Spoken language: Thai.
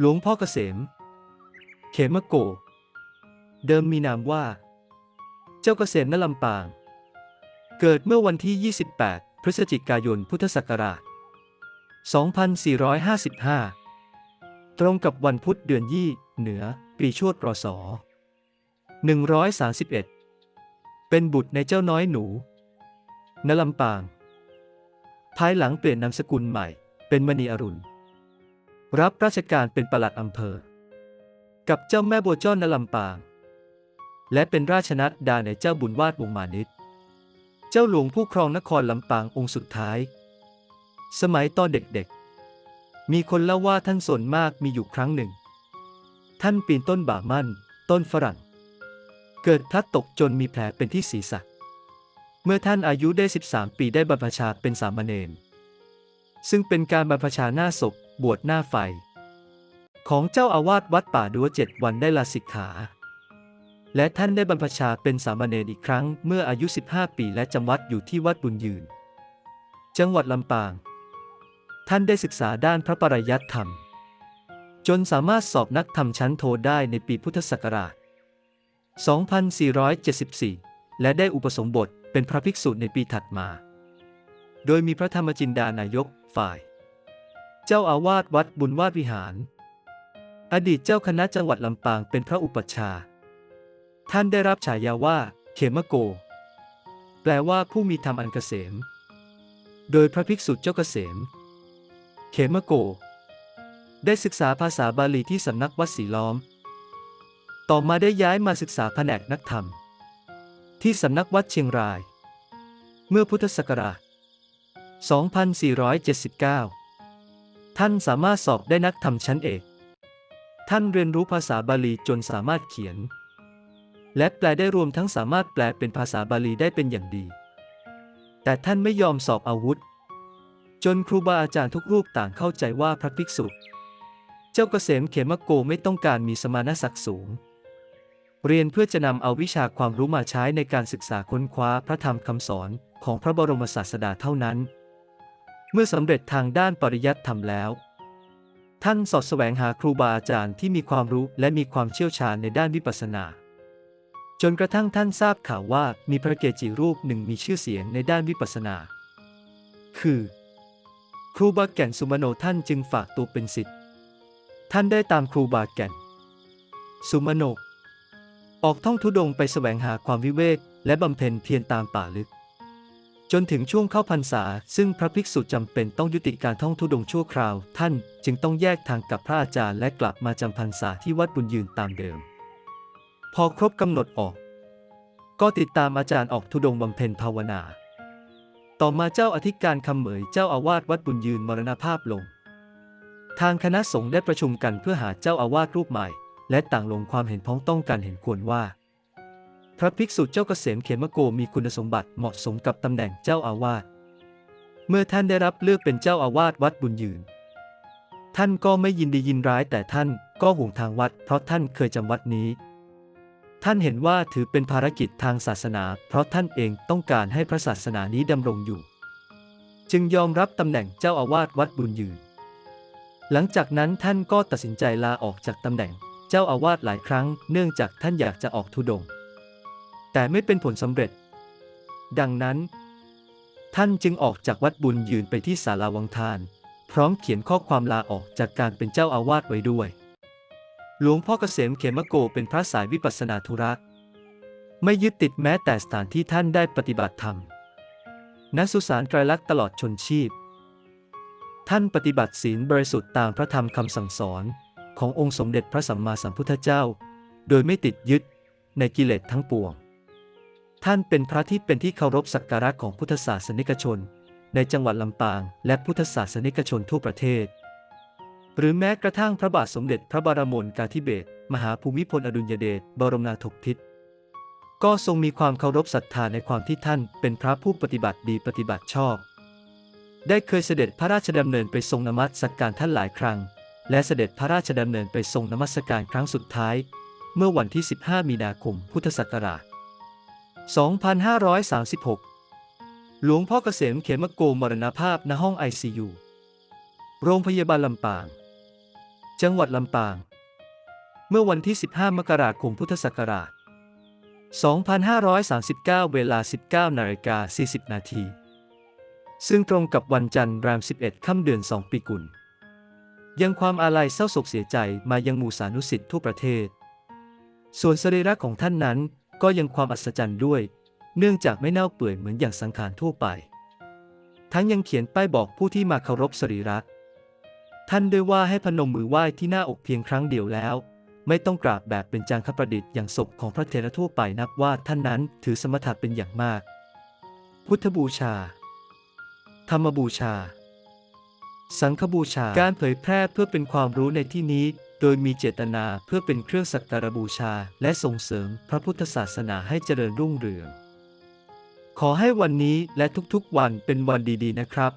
หลวงพ่อเกษม เขมโก เดิมมีนามว่า เจ้าเกษมนลำปาง เกิดเมื่อวันที่ 28 พฤศจิกายนพุทธศักราช 2455 ตรงกับวันพุธเดือนยี่เหนือ ปีชวดรศ131 เป็นบุตรในเจ้าน้อยหนูนลำปาง ภายหลังเปลี่ยนนามสกุลใหม่ เป็นมณีอรุณ รับราชการเป็นปลัดอำเภอ กับเจ้าแม่บัวจ้อนนลำปาง และเป็นราชนัดดาในเจ้าบุญวาดวงมานิตเจ้าหลวงผู้ครองนครลำปางองค์สุดท้าย สมัยตอนเด็กๆ มีคนเล่าว่าท่านสนมากมีอยู่ครั้งหนึ่ง ท่านปีนต้นบ่ามั่น ต้นฝรั่ง เกิดพลัดตกจนมีแผลเป็นที่ศีรษะ เมื่อท่านอายุได้ 13 ปีได้บรรพชาเป็นสามเณร ซึ่งเป็นการบรรพชาหน้าศพบวชหน้าไฟ ของเจ้าอาวาสวัดป่าดัวเจ็ดวันได้ลาสิกขา และท่านได้บรรพชาเป็นสามเณรอีกครั้งเมื่ออายุ 15 ปีและจำวัดอยู่ที่วัดบุญยืน จังหวัดลำปาง ท่านได้ศึกษาด้านพระปริยัติธรรม จนสามารถสอบนักธรรมชั้นโทได้ในปีพุทธศักราช 2474 และได้อุปสมบทเป็นพระภิกษุในปีถัดมา โดยมีพระธรรมจินดานายก ฝ่าย เจ้าอาวาสวัดบุญวาดวิหาร อดีตเจ้าคณะจังหวัดลำปางเป็นพระอุปัชฌาย์ท่านได้รับฉายาว่า เขมโก แปลว่าผู้มีธรรมอันเกษม โดยพระภิกษุเจ้าเกษม เขมโก ได้ศึกษาภาษาบาลีที่สำนักวัดศรีล้อม ต่อมาได้ย้ายมาศึกษาแผนกนักธรรม ที่สำนักวัดเชียงราย เมื่อพุทธศักราช 2479 ท่านสามารถสอบได้นักธรรมชั้นเอก ท่านเรียนรู้ภาษาบาลีจนสามารถเขียน และแปลได้รวมทั้งสามารถแปลเป็นภาษาบาลีได้เป็นอย่างดี แต่ท่านไม่ยอมสอบอาวุธ จนครูบาอาจารย์ทุกรูปต่างเข้าใจว่าพระภิกษุ เจ้าเกษมเขมโกไม่ต้องการมีสมณศักดิ์สูงเรียนเพื่อจะนำเอาวิชาความรู้มาใช้ในการศึกษาค้นคว้าพระธรรมคำสอนของพระบรมศาสดาเท่านั้น เมื่อสำเร็จทางด้านปริยัติธรรมแล้ว ท่านสอดแสวงหาครูบาอาจารย์ที่มีความรู้และมีความเชี่ยวชาญในด้านวิปัสสนา จนกระทั่งท่านทราบข่าวว่ามีพระเกจิรูปหนึ่งมีชื่อเสียงในด้านวิปัสสนา คือ ครูบาแก่นสุมโนท่านจึงฝากตัวเป็นศิษย์ท่านได้ตามครูบาแก่น สุมโนออกท่องทุดงไปแสวงหาความวิเวกและบำเพ็ญเพียรตามป่าลึก จนถึงช่วงเข้าพรรษา ซึ่งพระภิกษุจำเป็นต้องยุติการท่องทุดงชั่วคราว ท่านจึงต้องแยกทางกับพระอาจารย์และกลับมาจำพรรษาที่วัดบุญยืนตามเดิม พอครบกำหนดออก ก็ติดตามอาจารย์ออกทุดงบำเพ็ญภาวนา ต่อมาเจ้าอธิการคำเหมยเจ้าอาวาสวัดบุญยืนมรณภาพลง ทางคณะสงฆ์ได้ประชุมกันเพื่อหาเจ้าอาวาสรูปใหม่ และต่างลงความเห็นพ้องต้องกันเห็นควรว่า พระภิกษุเจ้าเกษมเขมโกมีคุณสมบัติเหมาะสมกับตำแหน่งเจ้าอาวาส เมื่อท่านได้รับเลือกเป็นเจ้าอาวาสวัดบุญยืน ท่านก็ไม่ยินดียินร้ายแต่ท่านก็ห่วงทางวัด เพราะท่านเคยจำวัดนี้ ท่านเห็นว่าถือเป็นภารกิจทางศาสนา เพราะท่านเองต้องการให้พระศาสนานี้ดำรงอยู่ จึงยอมรับตำแหน่งเจ้าอาวาสวัดบุญยืน หลังจากนั้นท่านก็ตัดสินใจลาออกจากตำแหน่ง เจ้าอาวาสหลายครั้ง เนื่องจากท่านอยากจะออกทุดง แต่ไม่เป็นผลสำเร็จ ดังนั้น ท่านจึงออกจากวัดบุญยืนไปที่ศาลาวังทาน พร้อมเขียนข้อความลาออกจากการเป็นเจ้าอาวาสไว้ด้วย หลวงพ่อเกษมเขมโกเป็นพระสายวิปัสสนาธุระไม่ยึดติดแม้แต่สถานที่ท่านได้ปฏิบัติธรรมณสุสานไตรลักษณ์ตลอดชนชีพ ท่านปฏิบัติศีลบริสุทธิ์ตามพระธรรมคำสั่งสอนขององค์สมเด็จพระสัมมาสัมพุทธเจ้า โดยไม่ติดยึดในกิเลสทั้งปวง ท่านเป็นพระที่เป็นที่เคารพสักการะของพุทธศาสนิกชน ในจังหวัดลำปาง และพุทธศาสนิกชนทั่วประเทศ หรือแม้กระทั่งพระบาทสมเด็จพระบรมนกาธิเบศรมหาภูมิพลอดุลยเดชบรมนาถบพิตรก็ทรงมีความเคารพศรัทธาในความที่ท่านเป็นพระผู้ปฏิบัติดีปฏิบัติชอบ ได้เคยเสด็จพระราชดำเนินไปทรงนมัสการท่านหลายครั้ง และเสด็จพระราชดำเนินไปทรงนมัสการครั้งสุดท้าย เมื่อวันที่ 15 มีนาคม พุทธศักราช 2536 หลวงพ่อเกษมเขมโกมรณภาพณห้อง ICU โรงพยาบาลลำปาง จังหวัดลำปาง เมื่อวันที่ 15 มกราคมพุทธศักราช 2539 เวลา 19นาฬิกา40 นาที ซึ่งตรงกับวันจันทร์แรม 11 ค่ำเดือน 2 ปีกุล ยังความอาลัยเศร้าโศกเสียใจมายังหมู่สานุสิทธิ์ทั่วประเทศ ส่วนสรีระของท่านนั้น ก็ยังความอัศจรรย์ด้วย เนื่องจากไม่เน่าเปื่อยเหมือนอย่างสังขารทั่วไป ทั้งยังเขียนป้ายบอกผู้ที่มาเคารพสรีระท่านด้วยว่าให้พนมมือไหว้ที่หน้าอกเพียงครั้งเดียวแล้ว ไม่ต้องกราบแบบเป็นจางคประดิษฐ์อย่างศพของพระเทระทั่วไปนับว่าท่านนั้นถือสมถะเป็นอย่างมาก พุทธบูชา ธรรมบูชา สังฆบูชาการเผยแพร่เพื่อเป็นความรู้ในที่นี้ โดยมีเจตนาเพื่อเป็นเครื่องสักการบูชาและส่งเสริมพระพุทธศาสนาให้เจริญรุ่งเรือง ขอให้วันนี้และทุกๆวันเป็นวันดีๆนะครับ